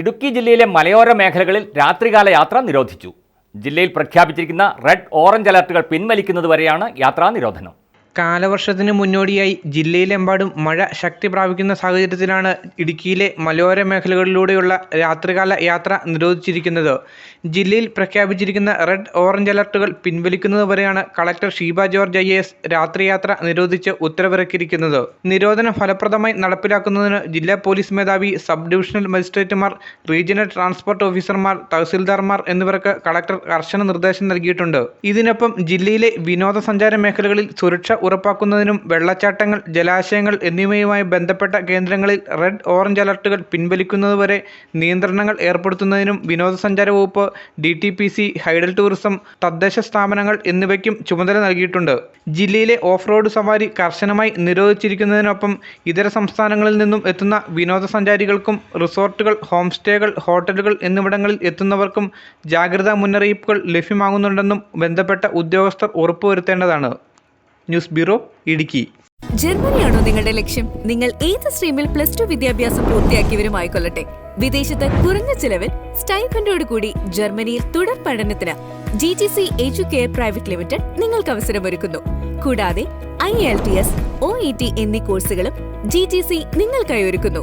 ഇടുക്കി ജില്ലയിലെ മലയോര മേഖലകളിൽ രാത്രികാല യാത്ര നിരോധിച്ചു. ജില്ലയിൽ പ്രഖ്യാപിച്ചിരിക്കുന്ന റെഡ് ഓറഞ്ച് അലർട്ടുകൾ പിൻവലിക്കുന്നതുവരെയാണ് യാത്രാ നിരോധനം. കാലവർഷത്തിന് മുന്നോടിയായി ജില്ലയിലെമ്പാടും മഴ ശക്തി പ്രാപിക്കുന്ന സാഹചര്യത്തിലാണ് ഇടുക്കിയിലെ മലയോര മേഖലകളിലൂടെയുള്ള രാത്രികാല യാത്ര നിരോധിച്ചിരിക്കുന്നത്. ജില്ലയിൽ പ്രഖ്യാപിച്ചിരിക്കുന്ന റെഡ് ഓറഞ്ച് അലർട്ടുകൾ പിൻവലിക്കുന്നതുവരെയാണ് collector Sheeba George I S രാത്രിയാത്ര നിരോധിച്ച് ഉത്തരവിറക്കിയിരിക്കുന്നത്. നിരോധനം ഫലപ്രദമായി നടപ്പിലാക്കുന്നതിന് ജില്ലാ പോലീസ് മേധാവി സബ് ഡിവിഷണൽ മജിസ്ട്രേറ്റുമാർ റീജിയണൽ ട്രാൻസ്പോർട്ട് ഓഫീസർമാർ തഹസിൽദാർമാർ എന്നിവർക്ക് കളക്ടർ കർശന നിർദ്ദേശം നൽകിയിട്ടുണ്ട്. ഇതിനൊപ്പം ജില്ലയിലെ വിനോദസഞ്ചാര മേഖലകളിൽ സുരക്ഷ ഉറപ്പാക്കുന്നതിനും വെള്ളച്ചാട്ടങ്ങൾ ജലാശയങ്ങൾ എന്നിവയുമായി ബന്ധപ്പെട്ട കേന്ദ്രങ്ങളിൽ റെഡ് ഓറഞ്ച് അലർട്ടുകൾ പിൻവലിക്കുന്നതുവരെ നിയന്ത്രണങ്ങൾ ഏർപ്പെടുത്തുന്നതിനും വിനോദസഞ്ചാര വകുപ്പ് D T P C hydel tourism തദ്ദേശ സ്ഥാപനങ്ങൾ എന്നിവയ്ക്കും ചുമതല നൽകിയിട്ടുണ്ട്. ജില്ലയിലെ ഓഫ് റോഡ് സവാരി കർശനമായി നിരോധിച്ചിരിക്കുന്നതിനൊപ്പം ഇതര സംസ്ഥാനങ്ങളിൽ നിന്നും എത്തുന്ന വിനോദസഞ്ചാരികൾക്കും റിസോർട്ടുകൾ ഹോം സ്റ്റേകൾ ഹോട്ടലുകൾ എന്നിവിടങ്ങളിൽ എത്തുന്നവർക്കും ജാഗ്രതാ മുന്നറിയിപ്പുകൾ ലഭ്യമാകുന്നുണ്ടെന്നും ബന്ധപ്പെട്ട ഉദ്യോഗസ്ഥർ ഉറപ്പുവരുത്തേണ്ടതാണ്. News bureau Idukki. ജർമ്മനിയാണോ നിങ്ങളുടെ ലക്ഷ്യം? നിങ്ങൾ ഏത് സ്ട്രീമിൽ പ്ലസ് ടു വിദ്യാഭ്യാസം പൂർത്തിയാക്കിയവരുമായിക്കൊള്ളട്ടെ വിദേശത്ത് കുറഞ്ഞ ചിലവിൽ സ്റ്റൈഫൻഡോട് കൂടി ജർമ്മനിയിൽ തുടർ പഠനത്തിന് G T C educare private limited നിങ്ങൾക്ക് അവസരമൊരുക്കുന്നു. കൂടാതെ I L T S O E T എന്നീ കോഴ്സുകളും ജി ടി സി നിങ്ങൾക്കായി ഒരുക്കുന്നു.